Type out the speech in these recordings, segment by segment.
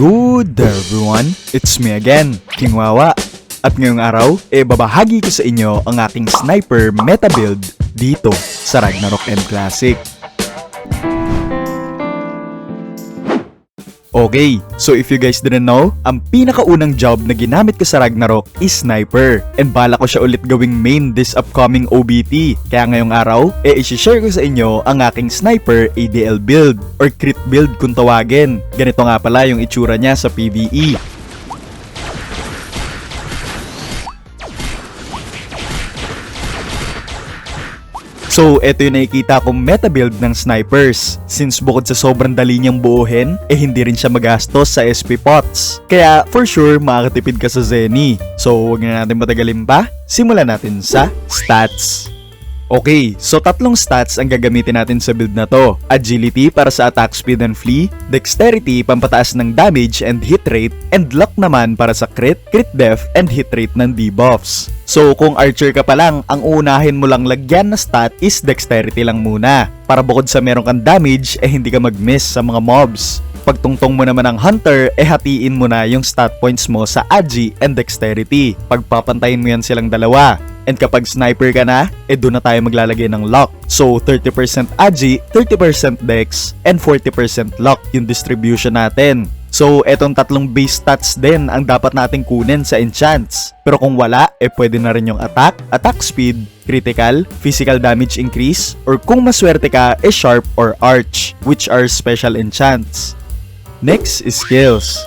Good day everyone, it's me again, King Wawa. At ngayong araw, e babahagi ko sa inyo ang aking sniper meta build dito sa Ragnarok M Classic. Okay, so if you guys didn't know, ang pinakaunang job na ginamit ko sa Ragnarok is sniper. And bala ko siya ulit gawing main this upcoming OBT. Kaya ngayong araw, e isi-share ko sa inyo ang aking sniper ADL build or crit build kung tawagin. Ganito nga pala yung itsura niya sa. PvE. So, eto yung nakikita kong meta build ng snipers. Since bukod sa sobrang dali niyang buuhin, eh hindi rin siya magastos sa SP pots. Kaya, for sure, makakatipid ka sa Zenny. So, huwag na natin matagalin pa. Simulan natin sa stats. Okay, so tatlong stats ang gagamitin natin sa build na to. Agility para sa attack speed and flee, Dexterity pampataas ng damage and hit rate, and Luck naman para sa crit, crit def, and hit rate ng debuffs. So kung archer ka pa lang, ang unahin mo lang lagyan na stat is Dexterity lang muna. Para bukod sa meron kang damage, eh hindi ka mag-miss sa mga mobs. Pagtungtong mo naman ng hunter, eh hatiin mo na yung stat points mo sa agi and dexterity. Pagpapantayin mo yan silang dalawa. And kapag sniper ka na, eh doon na tayo maglalagay ng lock. So 30% agi, 30% dex, and 40% lock yung distribution natin. So, etong tatlong base stats din ang dapat nating kunin sa enchants. Pero kung wala, eh pwede na rin yung attack, attack speed, critical, physical damage increase, or kung maswerte ka, eh sharp or arch, which are special enchants. Next is skills.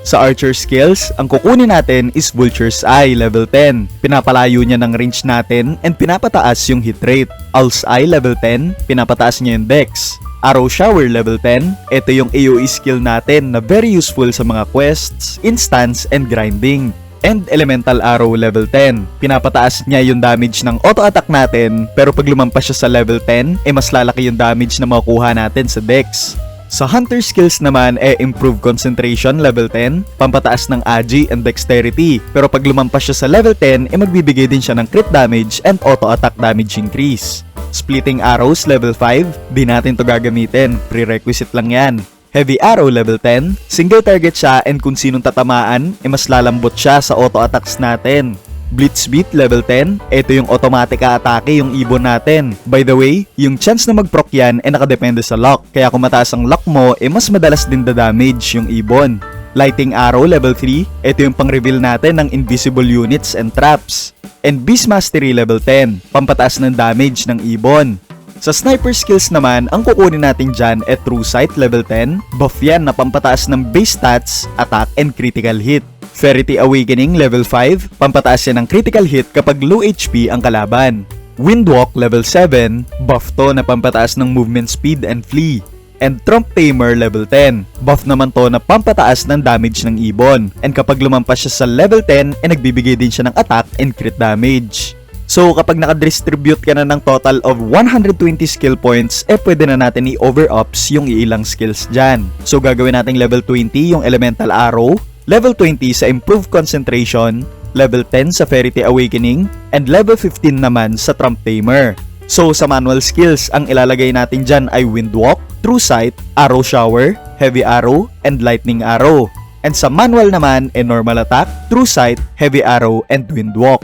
Sa Archer skills, ang kukunin natin is Vulture's Eye level 10. Pinapalayo niya ng range natin and pinapataas yung hit rate. Owl's Eye level 10, pinapataas niya yung dex. Arrow Shower level 10, ito yung AoE skill natin na very useful sa mga quests, instance, and grinding. And Elemental Arrow level 10. Pinapataas niya yung damage ng auto attack natin pero pag lumampas siya sa level 10, eh mas lalaki yung damage na makukuha natin sa dex. Sa Hunter skills naman ay improve concentration level 10, pampataas ng agi and dexterity. Pero pag lumampas siya sa level 10, ay magbibigay din siya ng crit damage and auto attack damage increase. Splitting arrows level 5, di natin to gagamitin, prerequisite lang yan. Heavy Arrow level 10, single target siya and kung sinong tatamaan, ay mas lalambot siya sa auto attacks natin. Blitz Beat level 10, ito yung automatic atake yung ibon natin. By the way, yung chance na mag-proc yan ay nakadepende sa lock, kaya kung mataas ang lock mo, eh mas madalas din da-damage yung ibon. Lighting Arrow level 3, ito yung pang-reveal natin ng invisible units and traps. And Beast Mastery level 10, pampataas ng damage ng ibon. Sa sniper skills naman, ang kukunin natin dyan ay True Sight level 10, buff yan na pampataas ng base stats, attack, and critical hit. Ferity Awakening level 5, pampataas yan ng critical hit kapag low HP ang kalaban. Windwalk level 7, buff to na pampataas ng movement speed and flee. And Trump Tamer level 10, buff naman to na pampataas ng damage ng ibon. And kapag lumampas siya sa level 10, eh nagbibigay din siya ng attack and crit damage. So kapag nakadistribute ka na ng total of 120 skill points, eh pwede na natin i-over-ups yung ilang skills dyan. So gagawin natin level 20 yung Elemental Arrow, level 20 sa Improved Concentration, level 10 sa Ferity Awakening, and level 15 naman sa Trump Tamer. So sa manual skills, ang ilalagay natin dyan ay Windwalk, True Sight, Arrow Shower, Heavy Arrow, and Lightning Arrow. And sa manual naman ay Normal Attack, True Sight, Heavy Arrow, and Windwalk.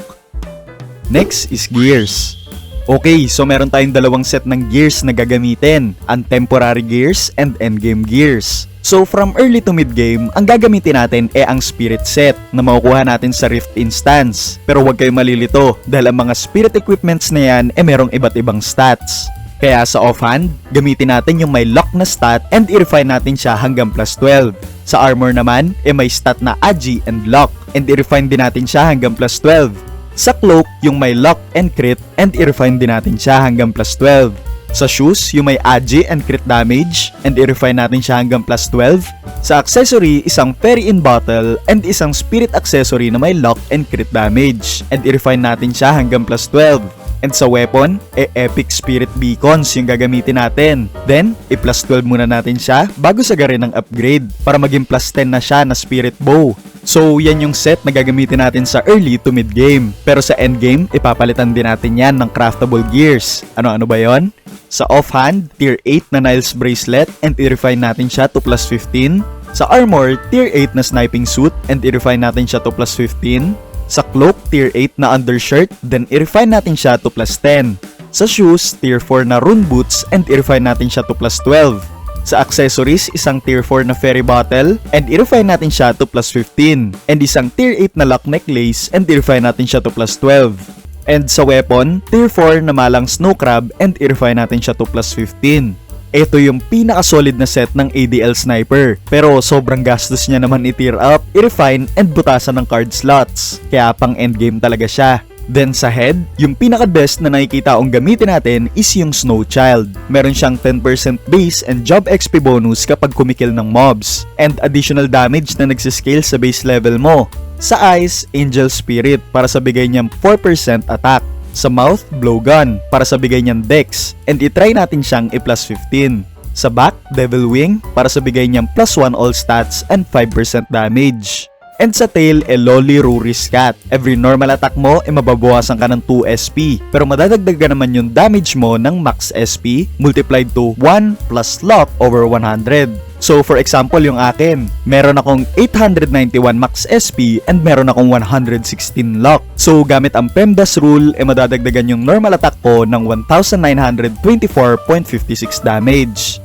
Next is gears. Okay, so meron tayong dalawang set ng gears na gagamitin, ang temporary gears and endgame gears. So from early to mid game, ang gagamitin natin ay ang spirit set na makukuha natin sa Rift instance. Pero huwag kayong malilito dahil ang mga spirit equipments na yan ay merong iba't ibang stats. Kaya sa offhand, gamitin natin yung may lock na stat and i-refine natin siya hanggang plus 12. Sa armor naman, ay may stat na agi and lock and i-refine din natin siya hanggang plus 12. Sa cloak, yung may lock and crit and i-refine din natin siya hanggang plus 12. Sa shoes, yung may agi and crit damage and i-refine natin siya hanggang plus 12. Sa accessory, isang fairy in bottle and isang spirit accessory na may lock and crit damage and i-refine natin siya hanggang plus 12. And sa weapon, e epic spirit beacons yung gagamitin natin. Then, i-plus 12 muna natin siya bago sagarin ng upgrade para maging plus 10 na siya na spirit bow. So, yan yung set na gagamitin natin sa early to mid game. Pero sa end game, ipapalitan din natin yan ng craftable gears. Ano-ano ba yon? Sa offhand, tier 8 na Niles bracelet and i-refine natin siya to plus 15. Sa armor, tier 8 na sniping suit and i-refine natin siya to plus 15. Sa cloak, tier 8 na undershirt, then i-refine natin siya to plus 10. Sa shoes, tier 4 na rune boots and i-refine natin siya to plus 12. Sa accessories, isang tier 4 na fairy bottle and i-refine natin siya to plus 15. And isang tier 8 na lock necklace and i-refine natin siya to plus 12. And sa weapon, tier 4 na malang snow crab and i-refine natin siya to plus 15. Ito yung pinaka-solid na set ng ADL Sniper. Pero sobrang gastos niya naman i-tier up, i-refine, and butasan ng card slots. Kaya pang endgame talaga siya. Then sa head, yung pinaka-best na nakikita kong gamitin natin is yung Snow Child. Meron siyang 10% base and job XP bonus kapag kumikil ng mobs. And additional damage na nagsiscale sa base level mo. Sa eyes, Angel Spirit para sa bigay niyang 4% attack. Sa mouth, Blowgun para sa bigay niyang dex. And itry natin siyang i-plus 15. Sa back, Devil Wing para sa bigay niyang plus 1 all stats and 5% damage. And sa tail, e Loli Ruris Cat. Every normal attack mo, e mababawasan ka ng 2 SP. Pero madadagdagan naman yung damage mo ng max SP multiplied to 1 plus luck over 100. So for example yung akin, meron akong 891 max SP and meron akong 116 luck. So gamit ang PEMDAS rule, e madadagdagan yung normal attack ko ng 1924.56 damage.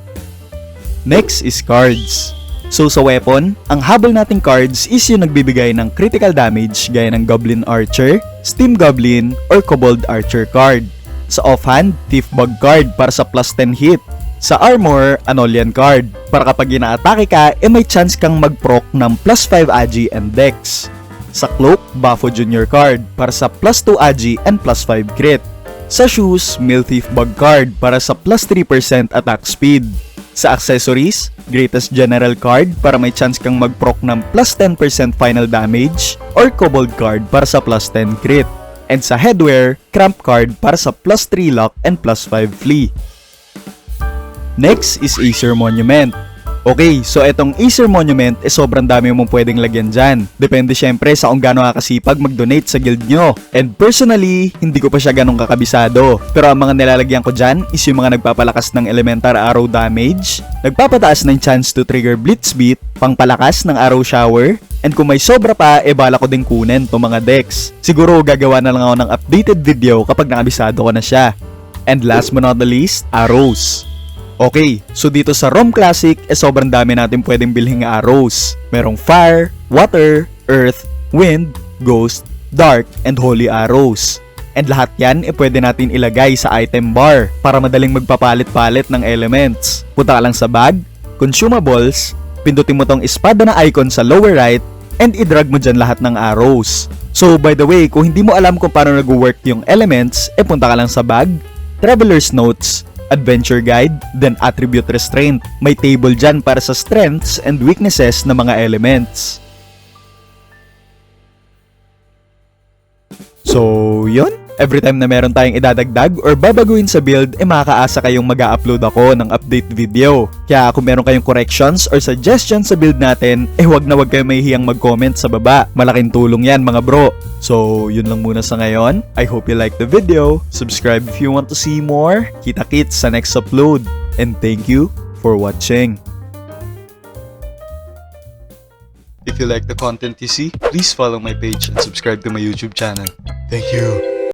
Next is cards. So sa weapon, ang habol nating cards is yung nagbibigay ng critical damage gaya ng Goblin Archer, Steam Goblin, or Kobold Archer card. Sa offhand, Thief Bug card para sa plus 10 hit. Sa armor, Anolian card para kapag inaatake ka, e may chance kang mag-proc ng plus 5 agi and dex. Sa cloak, Buffo Junior card para sa plus 2 agi and plus 5 crit. Sa shoes, Mill Thief Bug card para sa plus 3% attack speed. Sa accessories, Greatest General card para may chance kang mag-proc ng plus 10% final damage or Kobold card para sa plus 10 crit. And sa headwear, Cramp card para sa plus 3 lock and plus 5 flee. Next is Acer Monument. Okay, so etong Acer Monument eh sobrang dami mong pwedeng lagyan dyan. Depende syempre sa kung gaano kakasipag mag-donate sa guild nyo. And personally, hindi ko pa siya ganong kakabisado. Pero ang mga nilalagyan ko dyan is yung mga nagpapalakas ng elemental arrow damage, nagpapataas ng chance to trigger blitz beat, pangpalakas ng arrow shower, and kung may sobra pa, e bala ko din kunin to mga decks. Siguro gagawa na lang ako ng updated video kapag nakabisado ko na siya. And last but not the least, arrows. Okay, so dito sa ROM Classic, eh sobrang dami natin pwedeng bilhin arrows. Merong fire, water, earth, wind, ghost, dark, and holy arrows. And lahat yan eh pwede natin ilagay sa item bar para madaling magpapalit-palit ng elements. Punta ka lang sa bag, consumables, pindutin mo tong espada na icon sa lower right, and i-drag mo dyan lahat ng arrows. So by the way, kung hindi mo alam kung paano nag-work yung elements, eh punta ka lang sa bag, traveler's notes, adventure guide, then attribute restraint. May table dyan para sa strengths and weaknesses ng mga elements. So, yun. Every time na meron tayong idadagdag or babaguhin sa build, eh makakaasa kayong mag upload ako ng update video. Kaya kung meron kayong corrections or suggestions sa build natin, eh wag na wag kayo mahihiyang mag-comment sa baba. Malaking tulong yan mga bro. So, yun lang muna sa ngayon. I hope you like the video. Subscribe if you want to see more. Kita-kits sa next upload. And thank you for watching. If you like the content you see, please follow my page and subscribe to my YouTube channel. Thank you.